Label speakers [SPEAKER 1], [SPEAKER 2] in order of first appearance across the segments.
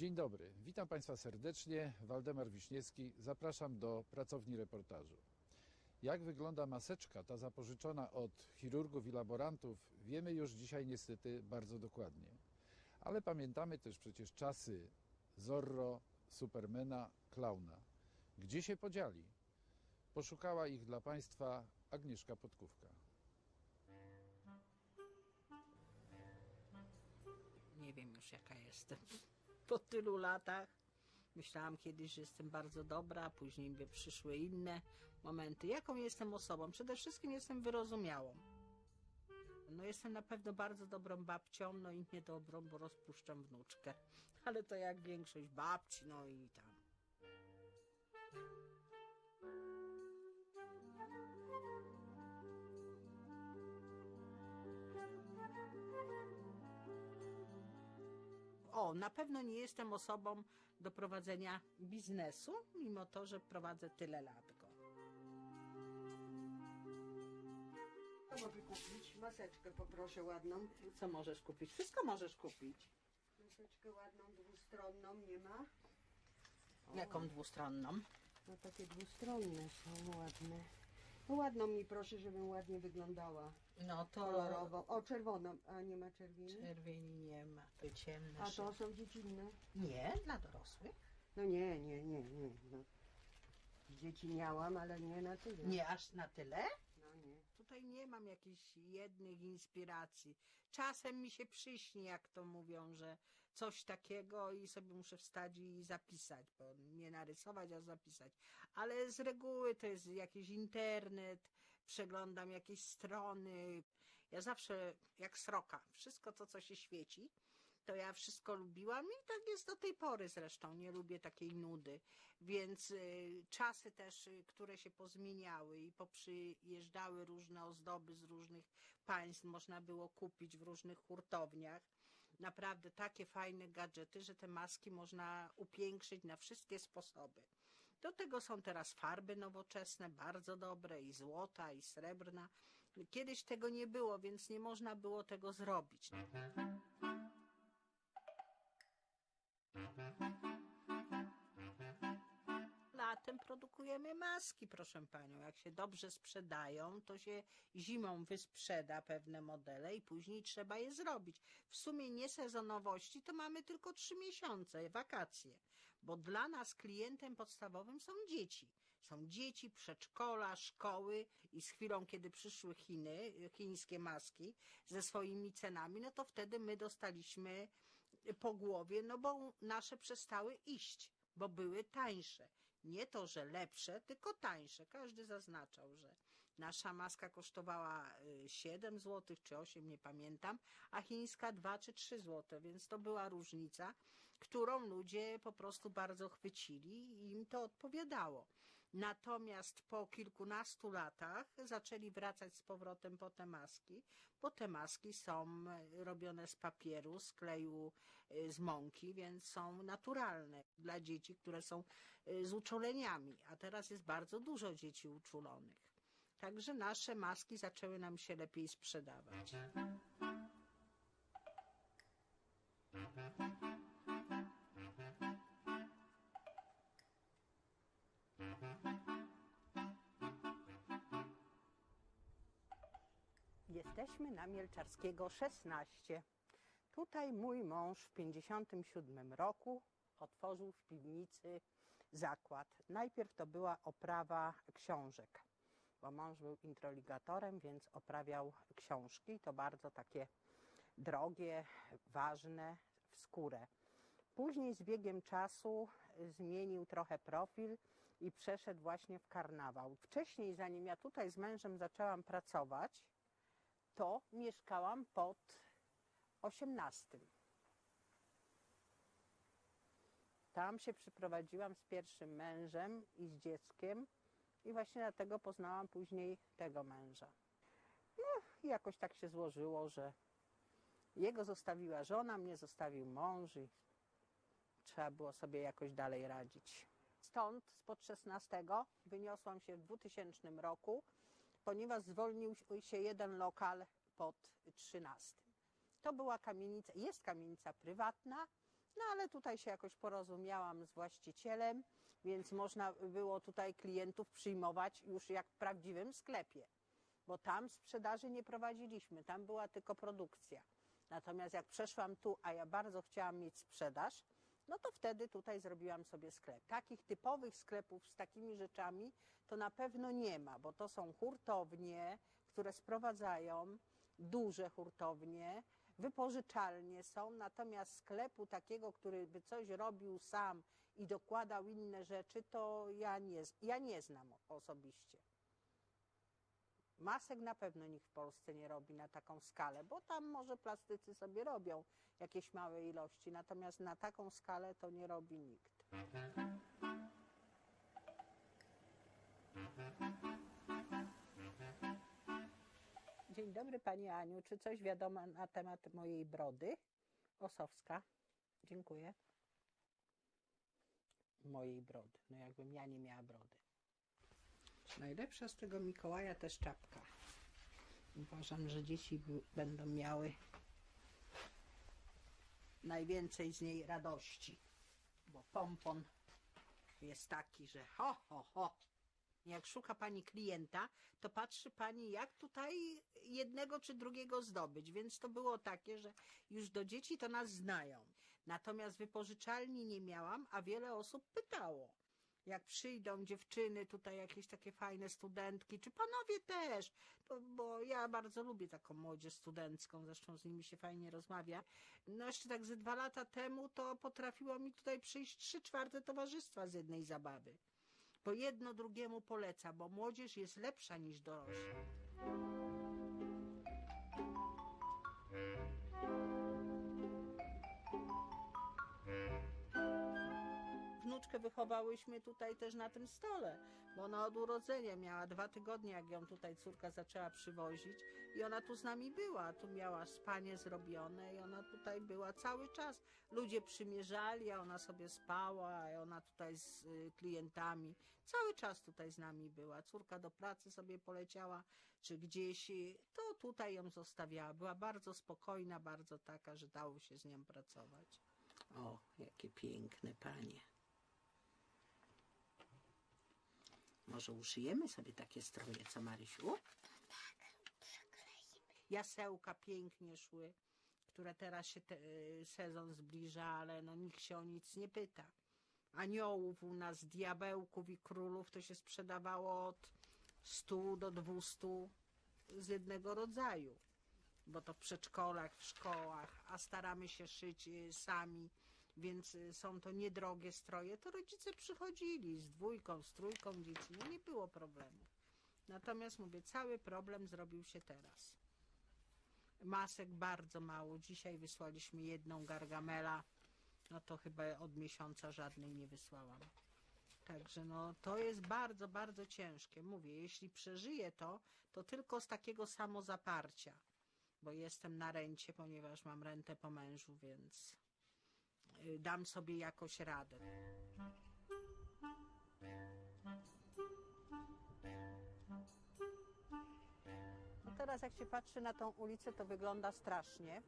[SPEAKER 1] Dzień dobry, witam Państwa serdecznie. Waldemar Wiśniewski, zapraszam do pracowni reportażu. Jak wygląda maseczka, ta zapożyczona od chirurgów i laborantów, wiemy już dzisiaj niestety bardzo dokładnie. Ale pamiętamy też przecież czasy Zorro, Supermana, Klauna. Gdzie się podzieli? Poszukała ich dla Państwa Agnieszka Podkówka.
[SPEAKER 2] Nie wiem już jaka jestem. Po tylu latach myślałam kiedyś, że jestem bardzo dobra, później by przyszły inne momenty. Jaką jestem osobą? Przede wszystkim jestem wyrozumiałą. No jestem na pewno bardzo dobrą babcią, no i niedobrą, bo rozpuszczam wnuczkę. Ale to jak większość babci, no i tam. O, na pewno nie jestem osobą do prowadzenia biznesu, mimo to, że prowadzę tyle lat go.
[SPEAKER 3] Co mogę kupić? Maseczkę poproszę ładną.
[SPEAKER 2] Co możesz kupić? Wszystko możesz kupić.
[SPEAKER 3] Maseczkę ładną, dwustronną nie ma?
[SPEAKER 2] Jaką dwustronną?
[SPEAKER 3] No takie dwustronne są ładne. No ładną mi proszę, żebym ładnie wyglądała.
[SPEAKER 2] No to
[SPEAKER 3] Kolorową. O, czerwoną. A nie ma czerwieni?
[SPEAKER 2] czerwieni nie ma, to ciemne.
[SPEAKER 3] A to są dziecinne?
[SPEAKER 2] Nie, dla dorosłych.
[SPEAKER 3] No nie, nie, nie, nie. No. Dzieci miałam, ale nie na tyle.
[SPEAKER 2] Nie aż na tyle?
[SPEAKER 3] No nie.
[SPEAKER 2] Tutaj nie mam jakichś jednych inspiracji. Czasem mi się przyśni, jak to mówią, że coś takiego i sobie muszę wstać i zapisać, bo nie narysować, a zapisać. Ale z reguły to jest jakiś internet, przeglądam jakieś strony. Ja zawsze jak sroka, wszystko to, co się świeci, to ja wszystko lubiłam i tak jest do tej pory zresztą. Nie lubię takiej nudy. Więc y, czasy też, y, które się pozmieniały i poprzyjeżdżały różne ozdoby z różnych państw, można było kupić w różnych hurtowniach. Naprawdę takie fajne gadżety, że te maski można upiększyć na wszystkie sposoby. Do tego są teraz farby nowoczesne, bardzo dobre, i złota, i srebrna. Kiedyś tego nie było, więc nie można było tego zrobić. Latem produkujemy maski, proszę panią. Jak się dobrze sprzedają, to się zimą wysprzeda pewne modele i później trzeba je zrobić. W sumie niesezonowości to mamy tylko trzy miesiące, wakacje, bo dla nas klientem podstawowym są dzieci. Są dzieci, przedszkola, szkoły i z chwilą, kiedy przyszły Chiny, chińskie maski ze swoimi cenami, no to wtedy my dostaliśmy po głowie, no bo nasze przestały iść bo były tańsze. Nie to, że lepsze, tylko tańsze. Każdy zaznaczał, że nasza maska kosztowała y, 7 zł czy 8, nie pamiętam, a chińska 2 czy 3 zł, więc to była różnica, którą ludzie po prostu bardzo chwycili i im to odpowiadało. Natomiast po kilkunastu latach zaczęli wracać z powrotem po te maski, bo te maski są robione z papieru, z kleju, y, z mąki, więc są naturalne dla dzieci, które są y, z uczuleniami, a teraz jest bardzo dużo dzieci uczulonych. Także nasze maski zaczęły nam się lepiej sprzedawać. Jesteśmy na Mielczarskiego 16. Tutaj mój mąż w 57 roku otworzył w piwnicy zakład. Najpierw to była oprawa książek, bo mąż był introligatorem, więc oprawiał książki. To bardzo takie drogie, ważne, w skórę. Później z biegiem czasu zmienił trochę profil i przeszedł właśnie w karnawał. Wcześniej, zanim ja tutaj z mężem zaczęłam pracować, to mieszkałam pod 18. Tam się przyprowadziłam z pierwszym mężem i z dzieckiem i właśnie dlatego poznałam później tego męża. No i jakoś tak się złożyło, że jego zostawiła żona, mnie zostawił mąż i trzeba było sobie jakoś dalej radzić. Stąd, spod 16, wyniosłam się w 2000 roku, ponieważ zwolnił się jeden lokal pod 13. To była kamienica, jest kamienica prywatna, No ale tutaj się jakoś porozumiałam z właścicielem, więc można było tutaj klientów przyjmować już jak w prawdziwym sklepie. Bo tam sprzedaży nie prowadziliśmy, tam była tylko produkcja. Natomiast jak przeszłam tu, a ja bardzo chciałam mieć sprzedaż, no to wtedy tutaj zrobiłam sobie sklep. Takich typowych sklepów z takimi rzeczami to na pewno nie ma, bo to są hurtownie, które sprowadzają, duże hurtownie, wypożyczalnie są, natomiast sklepu takiego, który by coś robił sam i dokładał inne rzeczy, to ja nie, ja nie znam osobiście. Masek na pewno nikt w Polsce nie robi na taką skalę, bo tam może plastycy sobie robią jakieś małe ilości, natomiast na taką skalę to nie robi nikt. Dzień dobry Pani Aniu, czy coś wiadomo na temat mojej brody? Osowska. Dziękuję. Mojej brody, no jakbym ja nie miała brody. Najlepsza z tego Mikołaja też czapka. Uważam, że dzieci będą miały najwięcej z niej radości, bo pompon jest taki, że ho, ho, ho. Jak szuka pani klienta, to patrzy pani, jak tutaj jednego czy drugiego zdobyć. Więc to było takie, że już do dzieci to nas znają. Natomiast wypożyczalni nie miałam, a wiele osób pytało jak przyjdą dziewczyny, tutaj jakieś takie fajne studentki, czy panowie też, bo, bo ja bardzo lubię taką młodzież studencką, zresztą z nimi się fajnie rozmawia. No jeszcze tak ze dwa lata temu to potrafiło mi tutaj przyjść trzy czwarte towarzystwa z jednej zabawy. Bo jedno drugiemu poleca, bo młodzież jest lepsza niż dorośli. Wnuczkę wychowałyśmy tutaj też na tym stole, bo ona od urodzenia miała dwa tygodnie, jak ją tutaj córka zaczęła przywozić i ona tu z nami była. Tu miała spanie zrobione i ona tutaj była cały czas. Ludzie przymierzali, a ona sobie spała, a ona tutaj z y, klientami. Cały czas tutaj z nami była. Córka do pracy sobie poleciała, czy gdzieś, to tutaj ją zostawiała. Była bardzo spokojna, bardzo taka, że dało się z nią pracować. O, jakie piękne panie. Może uszyjemy sobie takie stroje, co Marysiu? Jasełka pięknie szły, które teraz się te, y, sezon zbliża, ale no nikt się o nic nie pyta. Aniołów u nas, diabełków i królów to się sprzedawało od 100 do 200 z jednego rodzaju. Bo to w przedszkolach, w szkołach, a staramy się szyć y, sami więc y, są to niedrogie stroje, to rodzice przychodzili z dwójką, z trójką dzieci, no nie było problemu. Natomiast mówię, cały problem zrobił się teraz. Masek bardzo mało. Dzisiaj wysłaliśmy jedną gargamela, no to chyba od miesiąca żadnej nie wysłałam. Także no to jest bardzo, bardzo ciężkie. Mówię, jeśli przeżyję to, to tylko z takiego samozaparcia, bo jestem na rencie, ponieważ mam rentę po mężu, więc dam sobie jakoś radę. No teraz jak się patrzy na tą ulicę, to wygląda strasznie.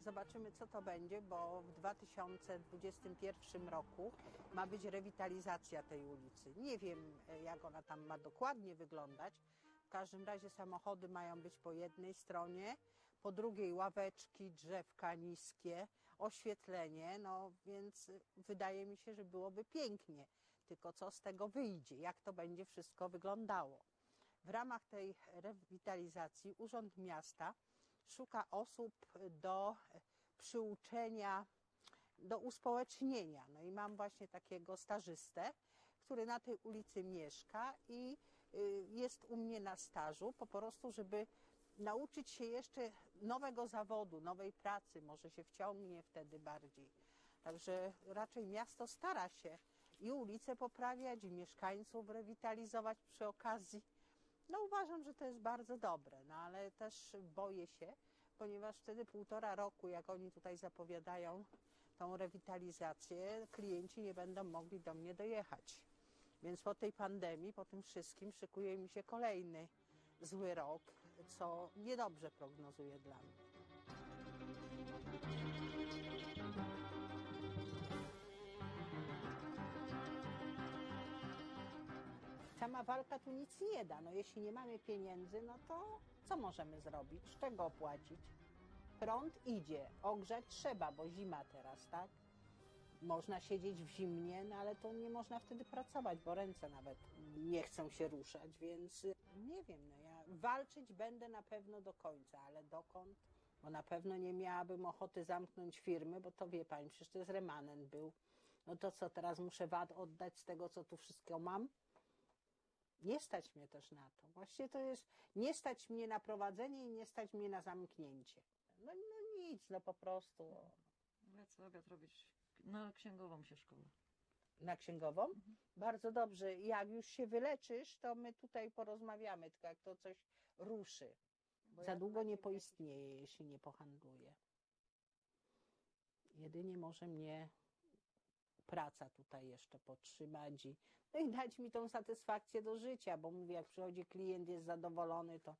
[SPEAKER 2] Zobaczymy, co to będzie, bo w 2021 roku ma być rewitalizacja tej ulicy. Nie wiem, e, jak ona tam ma dokładnie wyglądać. W każdym razie samochody mają być po jednej stronie, po drugiej ławeczki, drzewka niskie, oświetlenie, no więc wydaje mi się, że byłoby pięknie. Tylko co z tego wyjdzie, jak to będzie wszystko wyglądało. W ramach tej rewitalizacji Urząd Miasta szuka osób do przyuczenia, do uspołecznienia. No i mam właśnie takiego stażystę, który na tej ulicy mieszka i y, jest u mnie na stażu, po prostu, żeby nauczyć się jeszcze nowego zawodu, nowej pracy, może się wciągnie wtedy bardziej. Także raczej miasto stara się i ulice poprawiać, i mieszkańców rewitalizować przy okazji. No uważam, że to jest bardzo dobre, no ale też boję się, ponieważ wtedy półtora roku, jak oni tutaj zapowiadają tą rewitalizację, klienci nie będą mogli do mnie dojechać. Więc po tej pandemii, po tym wszystkim szykuje mi się kolejny zły rok, co niedobrze prognozuje dla mnie. Sama walka tu nic nie da. No, jeśli nie mamy pieniędzy, no to co możemy zrobić? Z czego opłacić? Prąd idzie, ogrzać trzeba, bo zima teraz, tak? Można siedzieć w zimnie, no ale to nie można wtedy pracować, bo ręce nawet nie chcą się ruszać, więc nie wiem, no walczyć będę na pewno do końca, ale dokąd? Bo na pewno nie miałabym ochoty zamknąć firmy, bo to wie pani, przecież to jest remanent był. No to co, teraz muszę VAT oddać z tego, co tu wszystko mam? Nie stać mnie też na to. Właściwie to jest, nie stać mnie na prowadzenie i nie stać mnie na zamknięcie. No, no nic, no po prostu.
[SPEAKER 4] Ja co obiad robić? Na księgową się szkołę.
[SPEAKER 2] Na księgową? Bardzo dobrze. Jak już się wyleczysz, to my tutaj porozmawiamy, tylko jak to coś ruszy. Za długo nie poistnieje, jeśli nie pohandluję. Jedynie może mnie praca tutaj jeszcze podtrzymać i, no i dać mi tą satysfakcję do życia, bo mówię, jak przychodzi klient, jest zadowolony, to,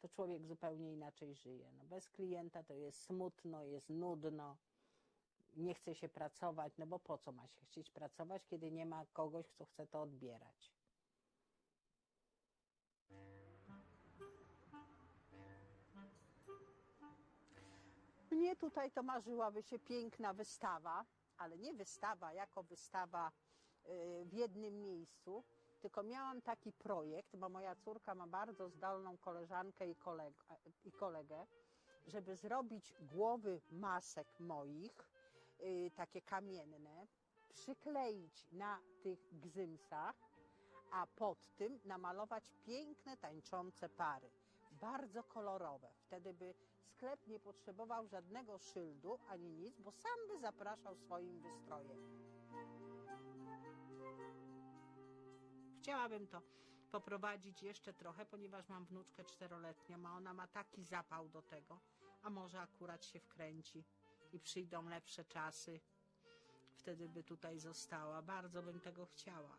[SPEAKER 2] to człowiek zupełnie inaczej żyje. No bez klienta to jest smutno, jest nudno, nie chce się pracować, no bo po co ma się chcieć pracować, kiedy nie ma kogoś, kto chce to odbierać. Mnie tutaj to marzyłaby się piękna wystawa, ale nie wystawa jako wystawa y, w jednym miejscu, tylko miałam taki projekt, bo moja córka ma bardzo zdolną koleżankę i, koleg i kolegę, żeby zrobić głowy masek moich, takie kamienne, przykleić na tych gzymsach, a pod tym namalować piękne, tańczące pary. Bardzo kolorowe. Wtedy by sklep nie potrzebował żadnego szyldu ani nic, bo sam by zapraszał swoim wystrojem. Chciałabym to poprowadzić jeszcze trochę, ponieważ mam wnuczkę czteroletnią, a ona ma taki zapał do tego, a może akurat się wkręci i przyjdą lepsze czasy, wtedy by tutaj została. Bardzo bym tego chciała.